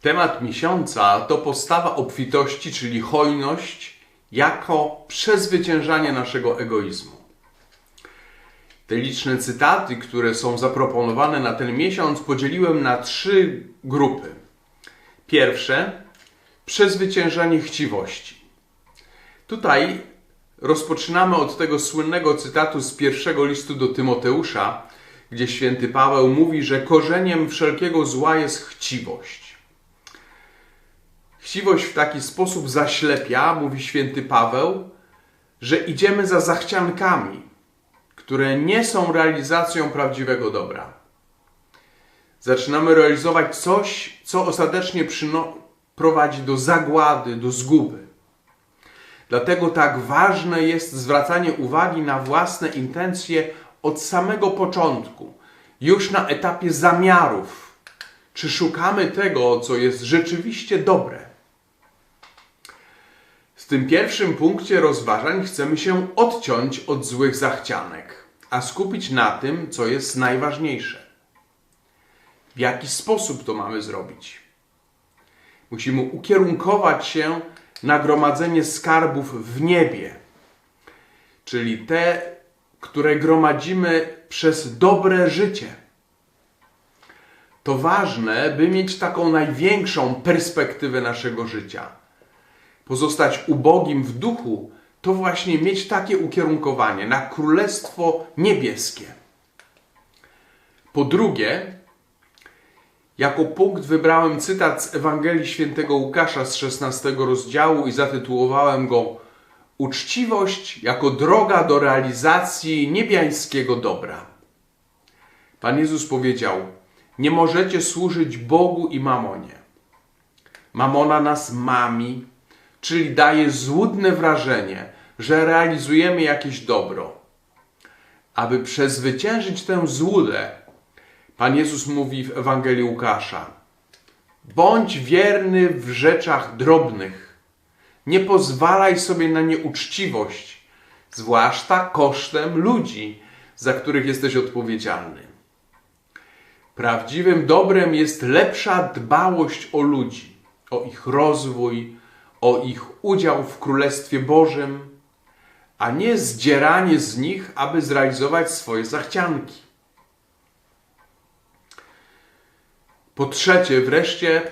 Temat miesiąca to postawa obfitości, czyli hojność, jako przezwyciężanie naszego egoizmu. Te liczne cytaty, które są zaproponowane na ten miesiąc, podzieliłem na trzy grupy. Pierwsze przezwyciężanie chciwości. Tutaj rozpoczynamy od tego słynnego cytatu z pierwszego listu do Tymoteusza, gdzie święty Paweł mówi, że korzeniem wszelkiego zła jest chciwość. Chciwość w taki sposób zaślepia, mówi święty Paweł, że idziemy za zachciankami, które nie są realizacją prawdziwego dobra. Zaczynamy realizować coś, co ostatecznie prowadzi do zagłady, do zguby. Dlatego tak ważne jest zwracanie uwagi na własne intencje od samego początku, już na etapie zamiarów. Czy szukamy tego, co jest rzeczywiście dobre? W tym pierwszym punkcie rozważań chcemy się odciąć od złych zachcianek, a skupić na tym, co jest najważniejsze. W jaki sposób to mamy zrobić? Musimy ukierunkować się na gromadzenie skarbów w niebie, czyli te, które gromadzimy przez dobre życie. To ważne, by mieć taką największą perspektywę naszego życia. Pozostać ubogim w duchu to właśnie mieć takie ukierunkowanie na Królestwo Niebieskie. Po drugie, jako punkt wybrałem cytat z Ewangelii Świętego Łukasza z 16 rozdziału i zatytułowałem go Uczciwość jako droga do realizacji niebiańskiego dobra. Pan Jezus powiedział: Nie możecie służyć Bogu i mamonie. Mamona nas mami, czyli daje złudne wrażenie, że realizujemy jakieś dobro. Aby przezwyciężyć tę złudę, Pan Jezus mówi w Ewangelii Łukasza: Bądź wierny w rzeczach drobnych. Nie pozwalaj sobie na nieuczciwość, zwłaszcza kosztem ludzi, za których jesteś odpowiedzialny. Prawdziwym dobrem jest lepsza dbałość o ludzi, o ich rozwój, o ich udział w Królestwie Bożym, a nie zdzieranie z nich, aby zrealizować swoje zachcianki. Po trzecie, wreszcie,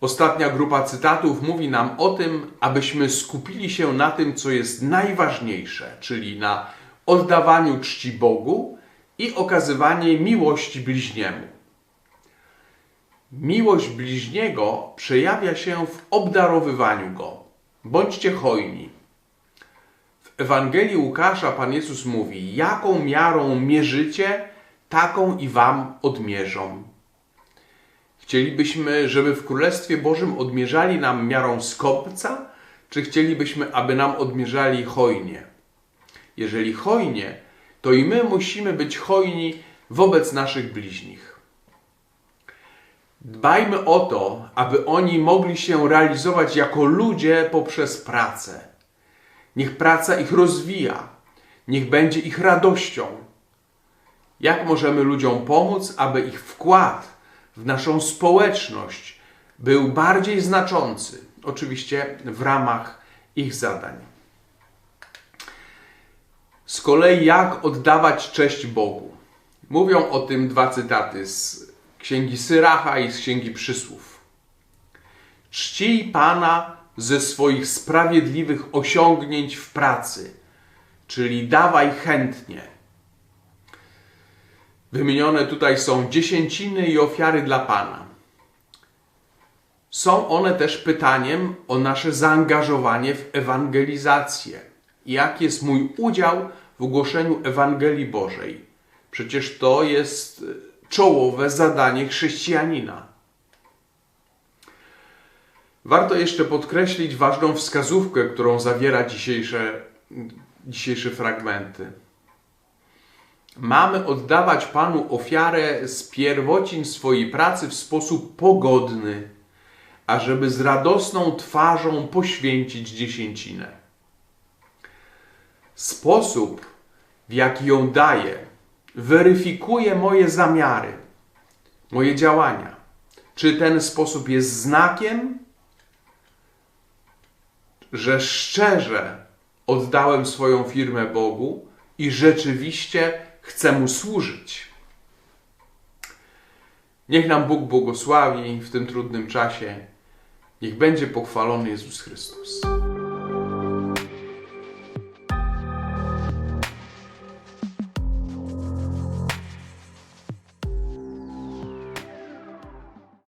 ostatnia grupa cytatów mówi nam o tym, abyśmy skupili się na tym, co jest najważniejsze, czyli na oddawaniu czci Bogu i okazywanie miłości bliźniemu. Miłość bliźniego przejawia się w obdarowywaniu go. Bądźcie hojni. W Ewangelii Łukasza Pan Jezus mówi: Jaką miarą mierzycie, taką i wam odmierzą. Chcielibyśmy, żeby w Królestwie Bożym odmierzali nam miarą skopca, czy chcielibyśmy, aby nam odmierzali hojnie? Jeżeli hojnie, to i my musimy być hojni wobec naszych bliźnich. Dbajmy o to, aby oni mogli się realizować jako ludzie poprzez pracę. Niech praca ich rozwija, niech będzie ich radością. Jak możemy ludziom pomóc, aby ich wkład w naszą społeczność był bardziej znaczący, oczywiście w ramach ich zadań. Z kolei, jak oddawać cześć Bogu? Mówią o tym dwa cytaty z księgi Syracha i z księgi Przysłów. Czcij Pana ze swoich sprawiedliwych osiągnięć w pracy, czyli dawaj chętnie Wymienione tutaj są dziesięciny i ofiary dla Pana. Są one też pytaniem o nasze zaangażowanie w ewangelizację. Jak jest mój udział w głoszeniu Ewangelii Bożej? Przecież to jest czołowe zadanie chrześcijanina. Warto jeszcze podkreślić ważną wskazówkę, którą zawiera dzisiejsze, dzisiejsze fragmenty. Mamy oddawać Panu ofiarę z pierwocin swojej pracy w sposób pogodny, ażeby z radosną twarzą poświęcić dziesięcinę. Sposób, w jaki ją daję, weryfikuje moje zamiary, moje działania. Czy ten sposób jest znakiem, że szczerze oddałem swoją firmę Bogu i rzeczywiście chcę Mu służyć. Niech nam Bóg błogosławi w tym trudnym czasie. Niech będzie pochwalony Jezus Chrystus.